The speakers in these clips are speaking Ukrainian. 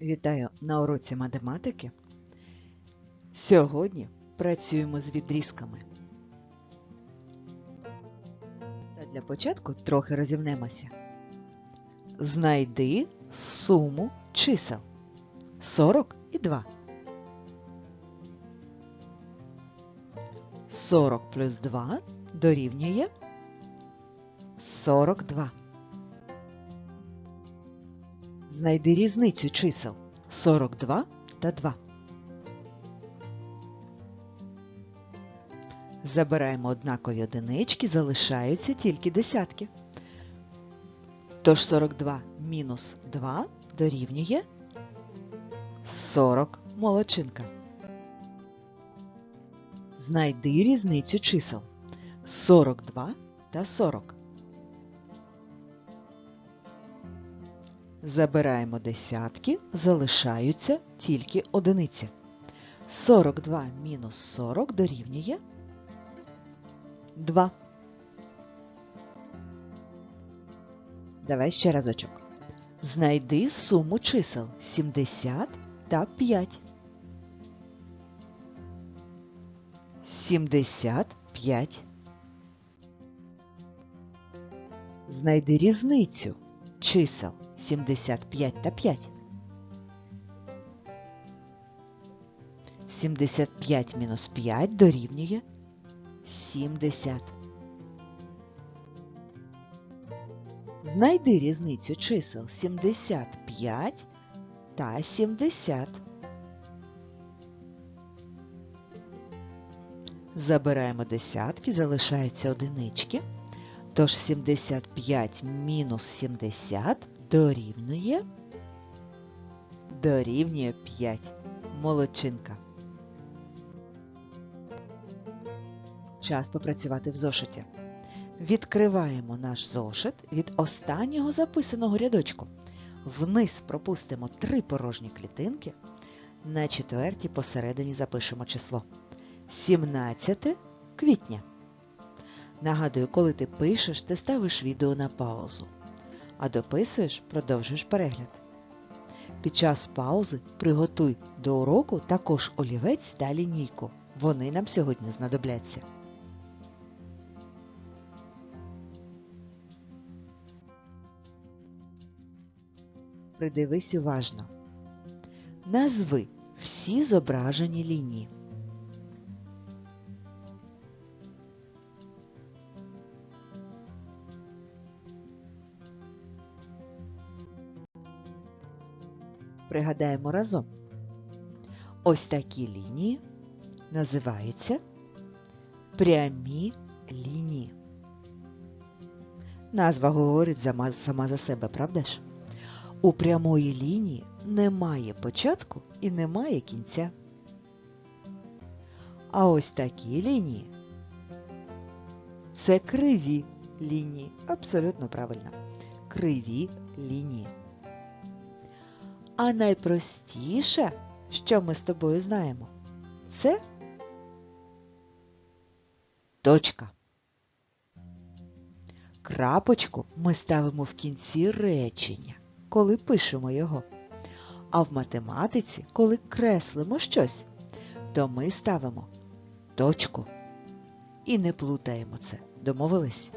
Вітаю на уроці математики. Сьогодні працюємо з відрізками. Та для початку трохи розімнемося. Знайди суму чисел 40 і 2. 40 плюс 2 дорівнює 42. Знайди різницю чисел 42 та 2. Забираємо однакові одинички, залишаються тільки десятки. Тож 42 мінус 2 дорівнює 40 молодчинка. Знайди різницю чисел 42 та 40. Забираємо десятки, залишаються тільки одиниці. 42 мінус 40 дорівнює 2. Давай ще разочок. Знайди суму чисел 70 та 5. 75. Знайди різницю чисел 75 та 5. 75 мінус 5 дорівнює 70. Знайди різницю чисел 75 та 70. Забираємо десятки, залишаються одинички. Тож 75 мінус 70 дорівнює дорівнює 5. Молодчинка. Час попрацювати в зошиті. Відкриваємо наш зошит від останнього записаного рядочку. Вниз пропустимо три порожні клітинки. На четвертій посередині запишемо число 17 квітня. Нагадую, коли ти пишеш, ти ставиш відео на паузу, а дописуєш, продовжуєш перегляд. Під час паузи приготуй до уроку також олівець та лінійку. Вони нам сьогодні знадобляться. Придивись уважно. Назви всі зображені лінії. Пригадаємо разом. Ось такі лінії називаються прямі лінії. Назва говорить сама, за себе, правда ж? У прямої лінії немає початку і немає кінця. А ось такі лінії це криві лінії. Абсолютно правильно. Криві лінії. А найпростіше, що ми з тобою знаємо, це точка. Крапочку ми ставимо в кінці речення, коли пишемо його. А в математиці, коли креслимо щось, то ми ставимо точку. І не плутаємо це. Домовились?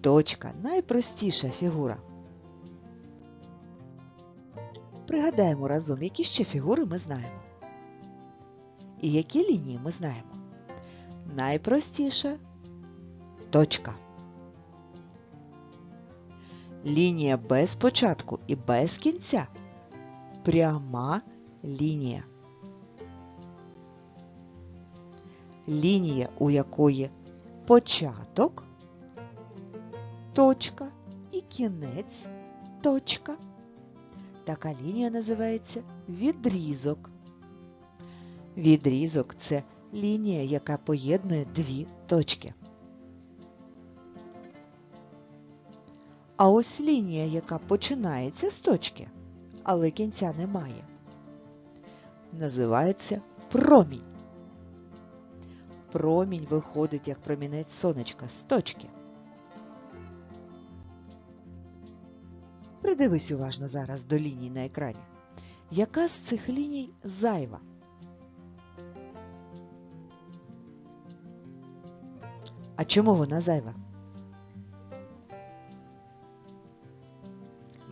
Точка найпростіша фігура. Пригадаємо разом, які ще фігури ми знаємо. І які лінії ми знаємо. Найпростіша точка. Лінія без початку і без кінця. Пряма лінія. Лінія, у якої початок, точка і кінець точка. Така лінія називається відрізок. Відрізок це лінія, яка поєднує дві точки. А ось лінія, яка починається з точки, але кінця немає, називається промінь. Промінь виходить як промінець сонечка з точки. Придивись уважно зараз до ліній на екрані. Яка з цих ліній зайва? А чому вона зайва?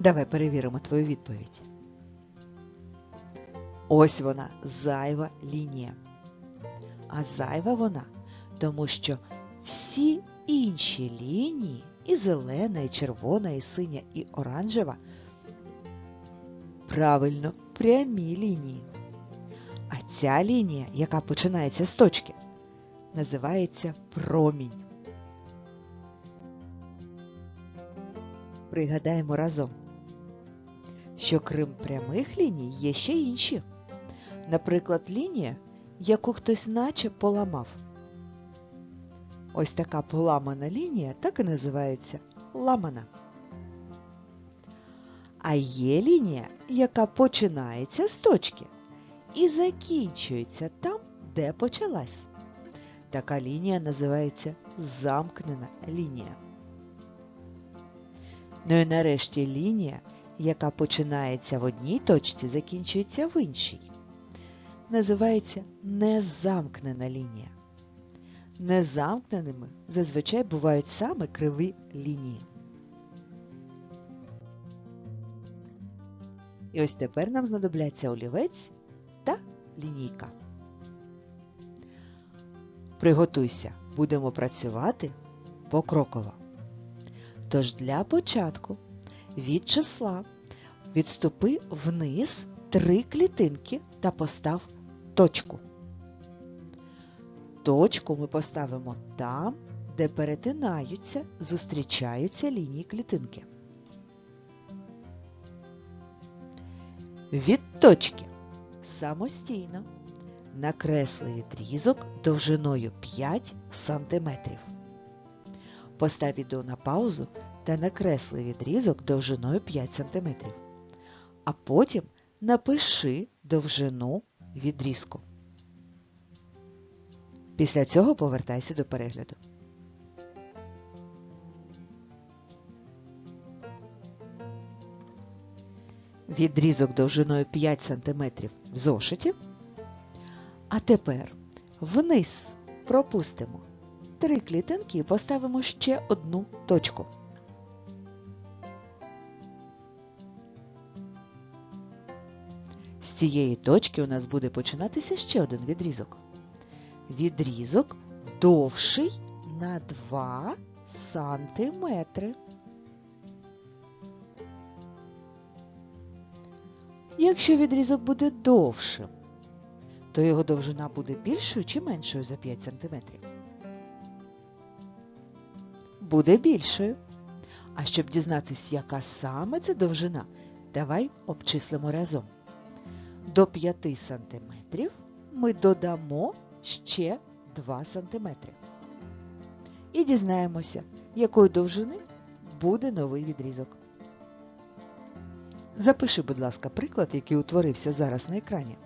Давай перевіримо твою відповідь. Ось вона зайва лінія. А зайва вона, тому що всі інші лінії, і зелена, і червона, і синя, і оранжева, правильно, прямі лінії. А ця лінія, яка починається з точки, називається промінь. Пригадаємо разом, що крім прямих ліній є ще інші. Наприклад, лінія, яку хтось наче поламав. Ось така поламана лінія так і називається ламана. А є лінія, яка починається з точки і закінчується там, де почалась. Така лінія називається замкнена лінія. Ну і нарешті лінія, яка починається в одній точці, закінчується в іншій. Називається незамкнена лінія. Незамкненими зазвичай бувають саме криві лінії. І ось тепер нам знадобляться олівець та лінійка. Приготуйся, будемо працювати покроково. Тож для початку від числа відступи вниз три клітинки та постав точку. Точку ми поставимо там, де перетинаються, зустрічаються лінії клітинки. Від точки самостійно накресли відрізок довжиною 5 см. Постав відео на паузу та накресли відрізок довжиною 5 см. А потім напиши довжину відрізку. Після цього повертайся до перегляду. Відрізок довжиною 5 см в зошиті. А тепер вниз пропустимо три клітинки і поставимо ще одну точку. З цієї точки у нас буде починатися ще один відрізок. Відрізок довший на 2 сантиметри. Якщо відрізок буде довшим, то його довжина буде більшою чи меншою за 5 см? Буде більшою. А щоб дізнатися, яка саме це довжина, давай обчислимо разом. До 5 см ми додамо ще 2 см. І дізнаємося, якої довжини буде новий відрізок. Запиши, будь ласка, приклад, який утворився зараз на екрані.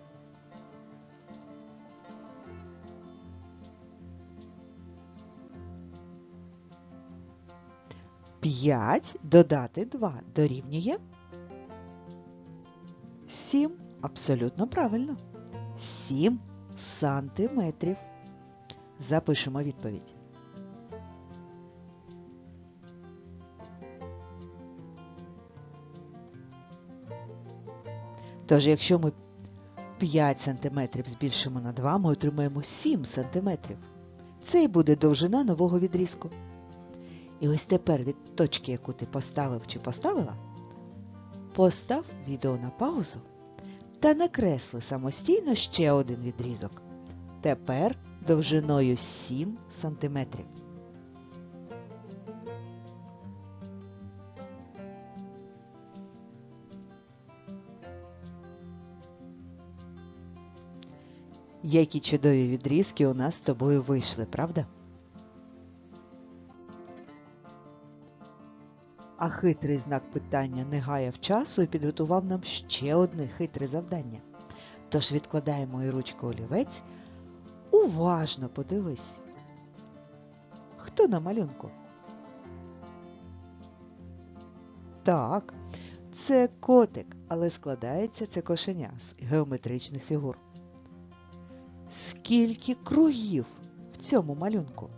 П'ять додати 2 дорівнює 7. Абсолютно правильно. 7 сантиметрів. Запишемо відповідь. Тож, якщо ми 5 см збільшимо на 2, ми отримаємо 7 см. Це і буде довжина нового відрізку. І ось тепер від точки, яку ти поставив чи поставила, постав відео на паузу та накресли самостійно ще один відрізок. Тепер довжиною 7 см. Які чудові відрізки у нас з тобою вийшли, правда? А хитрий знак питання не гаяв часу і підготував нам ще одне хитре завдання. Тож відкладаємо і ручку олівець. Уважно подивись. Хто на малюнку? Так, Це котик, але складається це кошеня з геометричних фігур. Скільки кругів в цьому малюнку?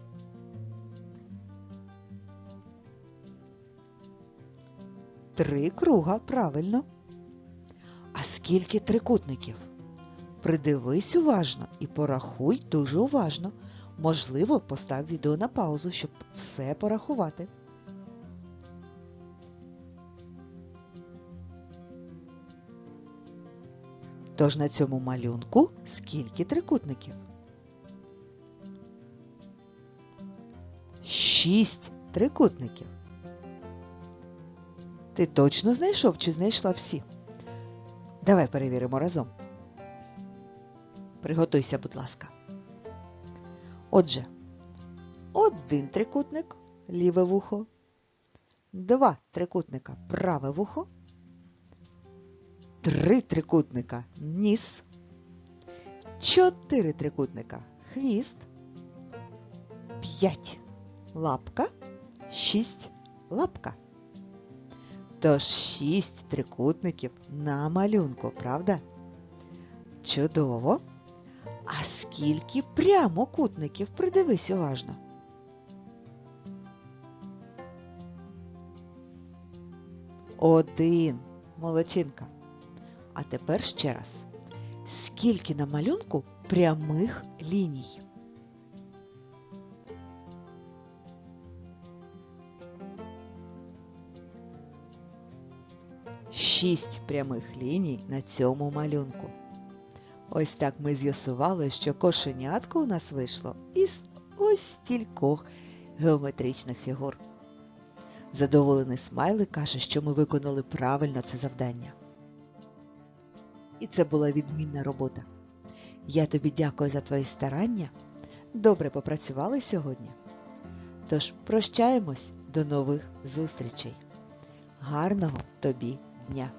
Три круга, правильно. А скільки трикутників? Придивись уважно і порахуй дуже уважно. Можливо, постав відео на паузу, щоб все порахувати. Тож на цьому малюнку скільки трикутників? Шість трикутників. Ти точно знайшов чи знайшла всі? Давай перевіримо разом. Приготуйся, будь ласка. Отже, один трикутник ліве вухо, два трикутника праве вухо, три трикутника ніс, чотири трикутника хвіст, п'ять лапка, шість лапка. Тож шість трикутників на малюнку, правда? Чудово! А скільки прямокутників? Придивись уважно. Один. Молодчинка. А тепер ще раз. Скільки на малюнку прямих ліній? Шість прямих ліній на цьому малюнку. Ось так ми з'ясували, що кошенятко у нас вийшло із ось стількох геометричних фігур. Задоволений смайлик каже, що ми виконали правильно це завдання. І це була відмінна робота. Я тобі дякую за твої старання. Добре попрацювали сьогодні. Тож прощаємось до нових зустрічей. Гарного тобі дня!